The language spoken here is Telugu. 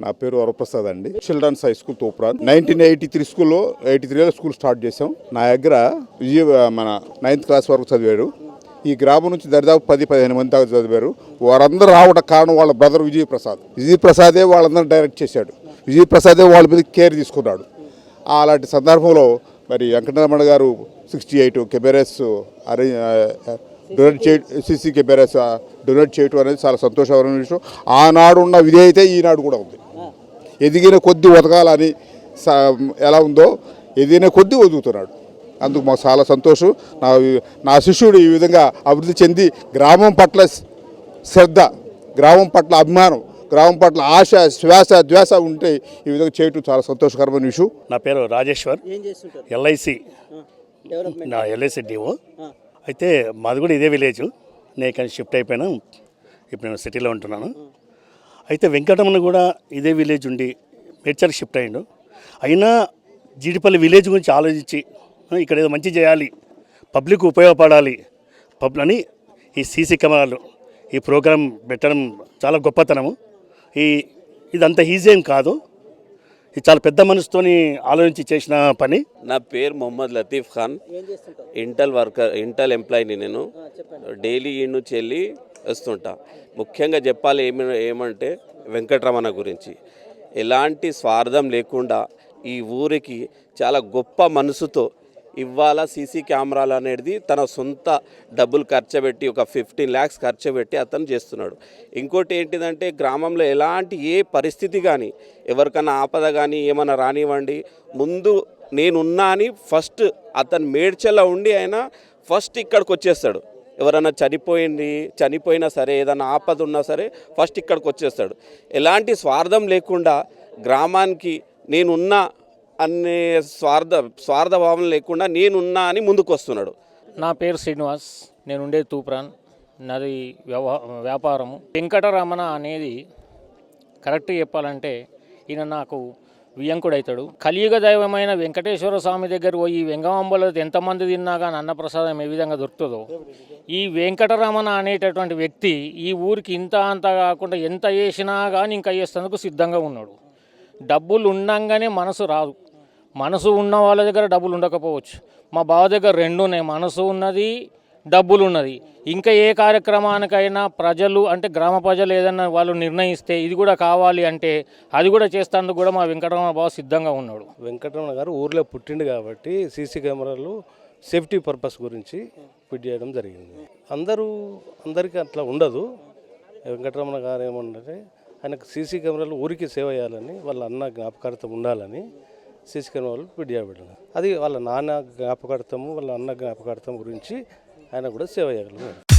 నా పేరు వరప్రసాద్ అండి. Children's high school Thopura. Nineteen eighty three స్కూల్లో ఎయిటీ త్రీలో స్కూల్ స్టార్ట్ చేసాం నా దగ్గర విజయ మన నైన్త్ క్లాస్ వరకు చదివాడు. ఈ గ్రామం నుంచి దరిదాపు పది పదిహేను మంది దాకా చదివారు. వారందరూ రావడం కారణం వాళ్ళ బ్రదర్ విజయ్ ప్రసాద్ విజయ్ ప్రసాదే వాళ్ళందరూ డైరెక్ట్ చేశాడు. విజయ్ ప్రసాదే వాళ్ళ మీద కేర్ తీసుకున్నాడు. అలాంటి సందర్భంలో మరి వెంకటరమణ గారు సిక్స్టీ ఎయిట్ కెమెరాస్ అరే డొనేట్ చే సీసీ కెమెరాస్ డొనేట్ చేయటం అనేది చాలా సంతోషకరమైన విషయం. ఆనాడు ఉన్న విధేయత ఈనాడు కూడా ఉంది. ఎదిగిన కొద్ది ఒతకాలని స- ఎలా ఉందో ఎదిగిన కొద్ది ఒదుగుతున్నాడు. అందుకు మాకు చాలా సంతోషం. నా నా శిష్యుడు ఈ విధంగా అభివృద్ధి చెంది గ్రామం పట్ల శ్రద్ధ గ్రామం పట్ల అభిమానం గ్రామం పట్ల ఆశ శ్వాస ద్వేష ఉంటే ఈ విధంగా చేయటం చాలా సంతోషకరమైన విషయం. నా పేరు రాజేశ్వర్. ఏం చేస్తుంటారు? ఎల్ఐసి. డెవలప్మెంట్ నా ఎల్ఐసి డిఓ. అయితే మాది కూడా ఇదే విలేజ్. నేను కానీ షిఫ్ట్ అయిపోయాను. ఇప్పుడు నేను సిటీలో ఉంటున్నాను. అయితే వెంకటమ్మను కూడా ఇదే విలేజ్ ఉండి మేడ్చల్ షిఫ్ట్ అయ్యిండు. అయినా జీడిపల్లి విలేజ్ గురించి ఆలోచించి ఇక్కడ ఏదో మంచి చేయాలి. పబ్లిక్ ఉపయోగపడాలి. పబ్ అని ఈ సీసీ కెమెరాలు ఈ ప్రోగ్రాం పెట్టడం చాలా గొప్పతనము. ఈ ఇదంత ఈజీ ఏం కాదు. ఇది చాలా పెద్ద మనసుతోని ఆలోచించి చేసిన పని. నా పేరు Mohammed Latif Khan. Intel worker Intel ఎంప్లాయీని నేను. డైలీ ఈ నుంచి వెళ్ళి వస్తుంటా. ముఖ్యంగా చెప్పాలి ఏమి ఏమంటే వెంకటరమణ గురించి. ఎలాంటి స్వార్థం లేకుండా ఈ ఊరికి చాలా గొప్ప మనసుతో ఇవాళ సీసీ కెమెరాలు అనేది తన సొంత డబ్బులు ఖర్చు పెట్టి ఒక ఫిఫ్టీన్ ల్యాక్స్ ఖర్చు పెట్టి అతను చేస్తున్నాడు. ఇంకోటి ఏంటిదంటే గ్రామంలో ఎలాంటి ఏ పరిస్థితి కానీ ఎవరికైనా ఆపద కానీ ఏమైనా రానివ్వండి. ముందు నేనున్నా అని ఫస్ట్ అతను మేడ్చల్లో ఉండి ఆయన ఫస్ట్ ఇక్కడికి వచ్చేస్తాడు ఎవరైనా చనిపోయింది చనిపోయినా సరే ఏదైనా ఆపద ఉన్నా సరే ఫస్ట్ ఇక్కడికి వచ్చేస్తాడు ఎలాంటి స్వార్థం లేకుండా గ్రామానికి నేనున్నా అనే స్వార్థ స్వార్థ భావం లేకుండా నేనున్నా అని ముందుకు వస్తున్నాడు నా పేరు శ్రీనివాస్ నేను ఉండేది తూప్రాన్ నాది వ్యవహా వ్యాపారము. వెంకటరమణ అనేది కరెక్ట్ చెప్పాలంటే ఈయన నాకు వియంకుడు అవుతాడు కలియుగ దైవమైన వెంకటేశ్వర స్వామి దగ్గర పోయి ఈ వెంగమాంబలో ఎంతమంది తిన్నా కానీ అన్నప్రసాదం ఏ విధంగా దొరుకుతుందో. ఈ వెంకటరమణ అనేటటువంటి వ్యక్తి ఈ ఊరికి ఇంత అంత కాకుండా ఎంత చేసినా కానీ ఇంకా చేసేందుకు సిద్ధంగా ఉన్నాడు. డబ్బులు ఉండంగానే మనసు రాదు. మనసు ఉన్న వాళ్ళ దగ్గర డబ్బులు ఉండకపోవచ్చు. మా బావ దగ్గర రెండు ఉన్నాయి. మనసు ఉన్నది డబ్బులు ఉన్నది. ఇంకా ఏ కార్యక్రమానికైనా ప్రజలు అంటే గ్రామ ప్రజలు ఏదైనా వాళ్ళు నిర్ణయిస్తే ఇది కూడా కావాలి అంటే అది కూడా చేస్తాను కూడా మా వెంకటరమణ బాబు సిద్ధంగా ఉన్నాడు. వెంకటరమణ గారు ఊర్లో పుట్టిండు కాబట్టి సీసీ కెమెరాలు సేఫ్టీ పర్పస్ గురించి ఫిట్ చేయడం జరిగింది. అందరూ అందరికీ అట్లా ఉండదు. వెంకటరమణ గారు ఏమంటే ఆయనకు సీసీ కెమెరాలు ఊరికి సేవ చేయాలని వాళ్ళ అన్న జ్ఞాపకార్థం ఉండాలని సీసీ వాళ్ళు ఫిట్ అది వాళ్ళ నాన్న జ్ఞాపకార్థము వాళ్ళ అన్న జ్ఞాపకార్థం గురించి ఆయన కూడా సేవ చేయగలరు